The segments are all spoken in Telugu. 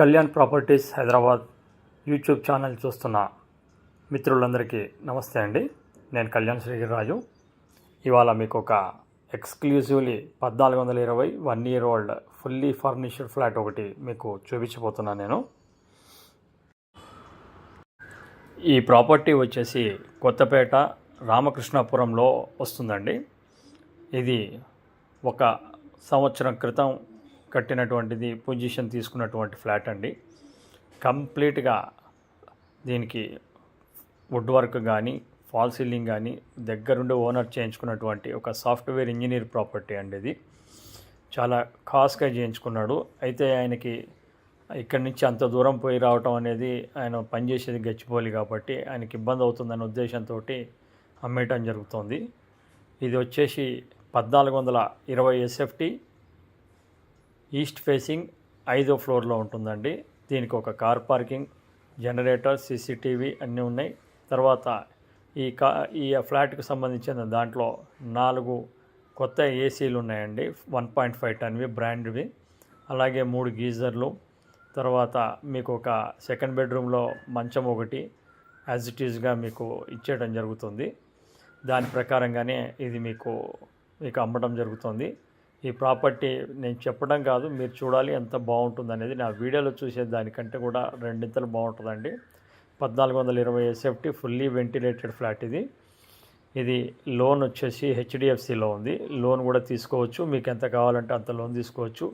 Kalyan properties Hyderabad YouTube channel చూస్తున్న మిత్రులందరికీ నమస్తే అండి. నేను కళ్యాణ్ శ్రీరాజు. ఇవాళ మీకు ఒక ఎక్స్క్లూజివ్లీ పద్నాలుగు వందల ఇరవై one year old fully furnished flat ఒకటి మీకు చూపించబోతున్నాను నేను. ఈ ప్రాపర్టీ వచ్చేసి కొత్తపేట రామకృష్ణాపురంలో వస్తుందండి. ఇది ఒక సంవత్సరం క్రితం కట్టినటువంటిది పొజిషన్ తీసుకున్నటువంటి ఫ్లాట్ అండి. కంప్లీట్గా దీనికి వుడ్ వర్క్ కానీ ఫాల్ సీలింగ్ కానీ దగ్గరుండి ఓనర్ చేయించుకున్నటువంటి ఒక సాఫ్ట్వేర్ ఇంజనీర్ ప్రాపర్టీ అండి ఇది. చాలా కాస్ట్గా చేయించుకున్నాడు. అయితే ఆయనకి ఇక్కడి నుంచి అంత దూరం పోయి రావటం అనేది ఆయన పనిచేసేది గచ్చిపోలి కాబట్టి ఆయనకి ఇబ్బంది అవుతుందనే ఉద్దేశంతో అమ్మేయటం జరుగుతుంది. ఇది వచ్చేసి పద్నాలుగు వందల ఇరవై ఎస్ఎఫ్టీ ఈస్ట్ ఫేసింగ్ ఐదో ఫ్లోర్లో ఉంటుందండి. దీనికి ఒక కార్ పార్కింగ్ జనరేటర్ సీసీటీవీ అన్నీ ఉన్నాయి. తర్వాత ఈ కా ఈ ఫ్లాట్కి సంబంధించిన దాంట్లో నాలుగు కొత్త ఏసీలు ఉన్నాయండి. వన్ పాయింట్ ఫైవ్ టన్వి బ్రాండ్వి. అలాగే మూడు గీజర్లు. తర్వాత మీకు ఒక సెకండ్ బెడ్రూమ్లో మంచం ఒకటి యాజ్ ఇట్ ఈజ్గా మీకు ఇచ్చేయడం జరుగుతుంది. దాని ప్రకారంగానే ఇది మీకు మీకు అమ్మడం జరుగుతుంది. ఈ ప్రాపర్టీ నేను చెప్పడం కాదు మీరు చూడాలి ఎంత బాగుంటుంది అనేది. నా వీడియోలో చూసే దానికంటే కూడా రెండింతలు బాగుంటుందండి. పద్నాలుగు వందల ఇరవై ఎస్ఎఫ్టీ ఫుల్లీ వెంటిలేటెడ్ ఫ్లాట్ ఇది. ఇది లోన్ వచ్చేసి హెచ్డిఎఫ్సిలో ఉంది. లోన్ కూడా తీసుకోవచ్చు. మీకు ఎంత కావాలంటే అంత లోన్ తీసుకోవచ్చు.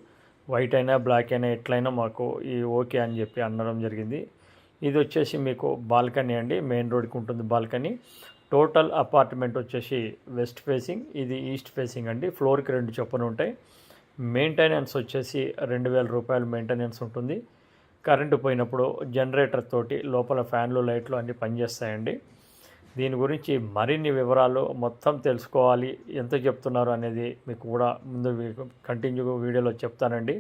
వైట్ అయినా బ్లాక్ అయినా ఎట్లయినా మాకు ఈ ఓకే అని చెప్పి అనడం జరిగింది. ఇది వచ్చేసి మీకు బాల్కనీ అండి. మెయిన్ రోడ్కి ఉంటుంది బాల్కనీ. టోటల్ అపార్ట్మెంట్ వచ్చేసి వెస్ట్ ఫేసింగ్ ఇది ఈస్ట్ ఫేసింగ్ అండి. ఫ్లోర్కి రెండు చొప్పున ఉంటాయి. మెయింటెనెన్స్ వచ్చేసి రెండు వేల రూపాయలు మెయింటెనెన్స్ ఉంటుంది. కరెంటు పోయినప్పుడు జనరేటర్ తోటి లోపల ఫ్యాన్లు లైట్లు అన్నీ పనిచేస్తాయండి. దీని గురించి మరిన్ని వివరాలు మొత్తం తెలుసుకోవాలి. ఎంత చెప్తున్నారు అనేది మీకు కూడా ముందు కంటిన్యూ వీడియోలో చెప్తానండి.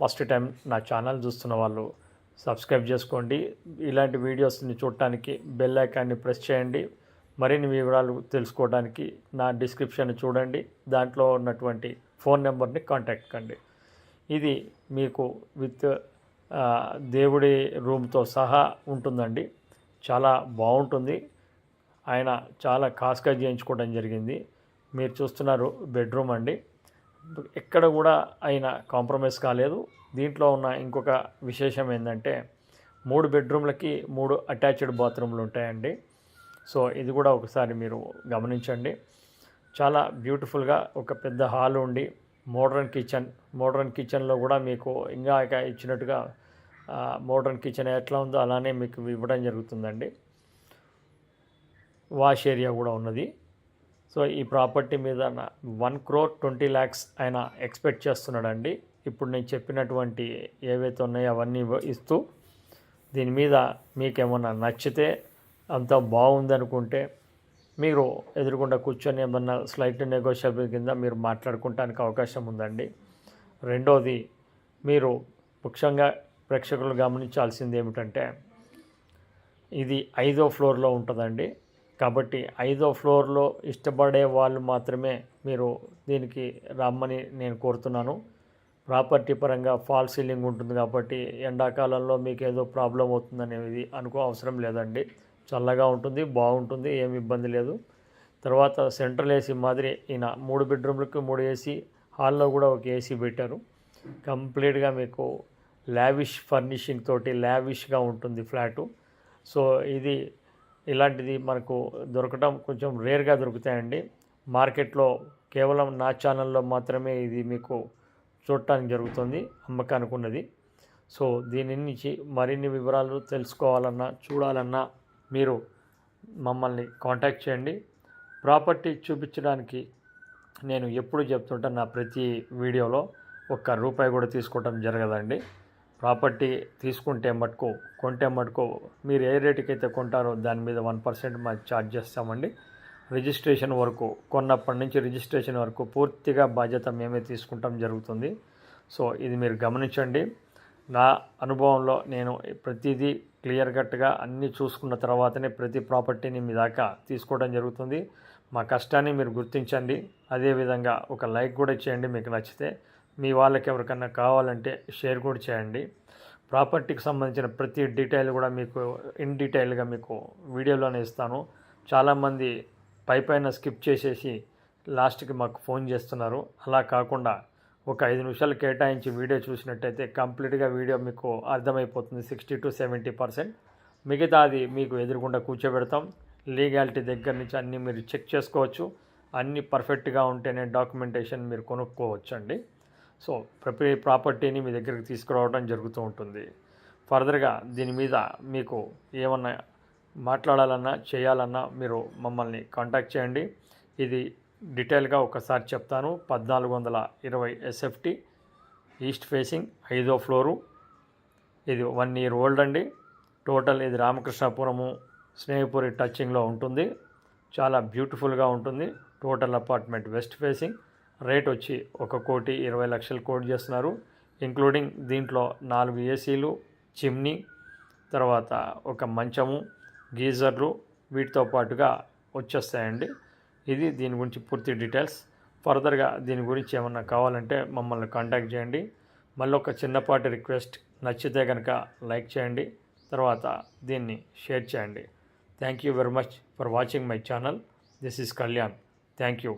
ఫస్ట్ టైం నా ఛానల్ చూస్తున్న వాళ్ళు సబ్స్క్రైబ్ చేసుకోండి. ఇలాంటి వీడియోస్ని చూడటానికి బెల్ ఐకాన్ని ప్రెస్ చేయండి. మరిన్ని వివరాలు తెలుసుకోవడానికి నా డిస్క్రిప్షన్ చూడండి. దాంట్లో ఉన్నటువంటి ఫోన్ నెంబర్ని కాంటాక్ట్ కండి. ఇది మీకు విత్ దేవుడి రూమ్తో సహా ఉంటుందండి. చాలా బాగుంటుంది. ఆయన చాలా కాస్గా చేయించుకోవడం జరిగింది. మీరు చూస్తున్నారు బెడ్రూమ్ అండి. ఎక్కడ కూడా ఆయన కాంప్రమైజ్ కాలేదు. దీంట్లో ఉన్న ఇంకొక విశేషం ఏంటంటే మూడు బెడ్రూమ్లకి మూడు అటాచ్డ్ బాత్రూమ్లు ఉంటాయండి. సో ఇది కూడా ఒకసారి మీరు గమనించండి. చాలా బ్యూటిఫుల్గా ఒక పెద్ద హాల్ ఉండి మోడర్న్ కిచెన్ మోడర్న్ కిచెన్లో కూడా మీకు ఇంకా ఇచ్చినట్టుగా మోడర్న్ కిచెన్ ఎట్లా ఉందో అలానే మీకు ఇవ్వడం జరుగుతుందండి. వాష్ ఏరియా కూడా ఉన్నది. సో ఈ ప్రాపర్టీ మీద వన్ క్రోర్ ట్వంటీ ల్యాక్స్ ఆయన ఎక్స్పెక్ట్ చేస్తున్నాడండి. ఇప్పుడు నేను చెప్పినటువంటి ఏవైతే ఉన్నాయో అవన్నీ ఇస్తూ దీని మీద మీకేమన్నా నచ్చితే అంత బాగుందనుకుంటే మీరు ఎదురుకుండా కూర్చొని ఏమన్నా స్లైట్ నెగోషియబుల్ కింద మీరు మాట్లాడుకోవటానికి అవకాశం ఉందండి. రెండోది మీరు ముఖ్యంగా ప్రేక్షకులు గమనించాల్సింది ఏమిటంటే ఇది ఐదో ఫ్లోర్లో ఉంటుందండి. కాబట్టి ఐదో ఫ్లోర్లో ఇష్టపడే వాళ్ళు మాత్రమే మీరు దీనికి రమ్మని నేను కోరుతున్నాను. ప్రాపర్టీ పరంగా ఫాల్ సీలింగ్ ఉంటుంది కాబట్టి ఎండాకాలంలో మీకు ఏదో ప్రాబ్లం అవుతుందనేది అనుకో అవసరం లేదండి. చల్లగా ఉంటుంది బాగుంటుంది ఏమి ఇబ్బంది లేదు. తర్వాత సెంట్రల్ ఏసీ మాదిరి ఈయన మూడు బెడ్రూమ్లకు మూడు ఏసీ హాల్లో కూడా ఒక ఏసీ పెట్టారు. కంప్లీట్గా మీకు లావిష్ ఫర్నిషింగ్ తోటి లావిష్గా ఉంటుంది ఫ్లాటు. సో ఇది ఇలాంటిది మనకు దొరకటం కొంచెం రేర్గా దొరుకుతాయండి. మార్కెట్లో కేవలం నా ఛానల్లో మాత్రమే ఇది మీకు చూడటానికి జరుగుతుంది అమ్మకానికి ఉన్నది. సో దీని నుంచి మరిన్ని వివరాలు తెలుసుకోవాలన్నా చూడాలన్నా మీరు మమ్మల్ని కాంటాక్ట్ చేయండి. ప్రాపర్టీ చూపించడానికి నేను ఎప్పుడు చెప్తుంటా నా ప్రతి వీడియోలో ఒక్క రూపాయి కూడా తీసుకోవటం జరగదండి. ప్రాపర్టీ తీసుకుంటే మటుకు కొంటే మటుకు మీరు ఏ రేటుకి అయితే కొంటారో దాని మీద వన్ పర్సెంట్ మాకు ఛార్జ్ చేస్తామండి. రిజిస్ట్రేషన్ వరకు కొన్నప్పటి నుంచి రిజిస్ట్రేషన్ వరకు పూర్తిగా బాధ్యత మేమే తీసుకుంటాం జరుగుతుంది. సో ఇది మీరు గమనించండి. నా అనుభవంలో నేను ప్రతిదీ క్లియర్ కట్గా అన్నీ చూసుకున్న తర్వాతనే ప్రతి ప్రాపర్టీని మీ దాకా తీసుకోవడం జరుగుతుంది. మా కష్టాన్ని మీరు గుర్తించండి. అదేవిధంగా ఒక లైక్ కూడా చేయండి మీకు నచ్చితే. మీ వాళ్ళకి ఎవరికన్నా కావాలంటే షేర్ కూడా చేయండి. ప్రాపర్టీకి సంబంధించిన ప్రతి డీటెయిల్ కూడా మీకు ఇన్ డీటెయిల్గా మీకు వీడియోలోనే ఇస్తాను. చాలామంది పై పైన స్కిప్ చేసేసి లాస్ట్కి మాకు ఫోన్ చేస్తున్నారు. అలా కాకుండా ఒక ఐదు నిమిషాలు కేటాయించి వీడియో చూసినట్టయితే కంప్లీట్గా వీడియో మీకు అర్థమైపోతుంది సిక్స్టీ టు సెవెంటీ పర్సెంట్. మిగతా అది మీకు ఎదురుగుండా కూర్చోబెడతాం. లీగాలిటీ దగ్గర నుంచి అన్నీ మీరు చెక్ చేసుకోవచ్చు. అన్నీ పర్ఫెక్ట్గా ఉంటేనే డాక్యుమెంటేషన్ మీరు కొనుక్కోవచ్చు అండి సో ప్రతి ప్రాపర్టీని మీ దగ్గరికి తీసుకురావడం జరుగుతూ ఉంటుంది. ఫర్దర్గా దీని మీద మీకు ఏమన్నా మాట్లాడాలన్నా చేయాలన్నా మీరు మమ్మల్ని కాంటాక్ట్ చేయండి. ఇది డీటెయిల్గా ఒకసారి చెప్తాను. పద్నాలుగు వందల ఇరవై ఎస్ఎఫ్టీ ఈస్ట్ ఫేసింగ్ ఐదో ఫ్లోరు. ఇది వన్ ఇయర్ ఓల్డ్ అండి. టోటల్ ఇది రామకృష్ణాపురము స్నేహపురి టచింగ్లో ఉంటుంది. చాలా బ్యూటిఫుల్గా ఉంటుంది. Total apartment west facing. Rate వచ్చి ఒక కోటి ఇరవై లక్షలు కోట్ చేస్తున్నారు. ఇంక్లూడింగ్ దీంట్లో నాలుగు ఏసీలు చిమ్నీ తర్వాత ఒక మంచము గీజర్లు వీటితో పాటుగా వచ్చేస్తాయండి. ఇది దీని గురించి పూర్తి డీటెయిల్స్. ఫర్దర్గా దీని గురించి ఏమన్నా కావాలంటే మమ్మల్ని కాంటాక్ట్ చేయండి. మళ్ళీ ఒక చిన్నపాటి రిక్వెస్ట్ నచ్చితే కనుక లైక్ చేయండి. తర్వాత దీన్ని షేర్ చేయండి. Thank you very much for watching my channel. This is Kalyan. Thank you.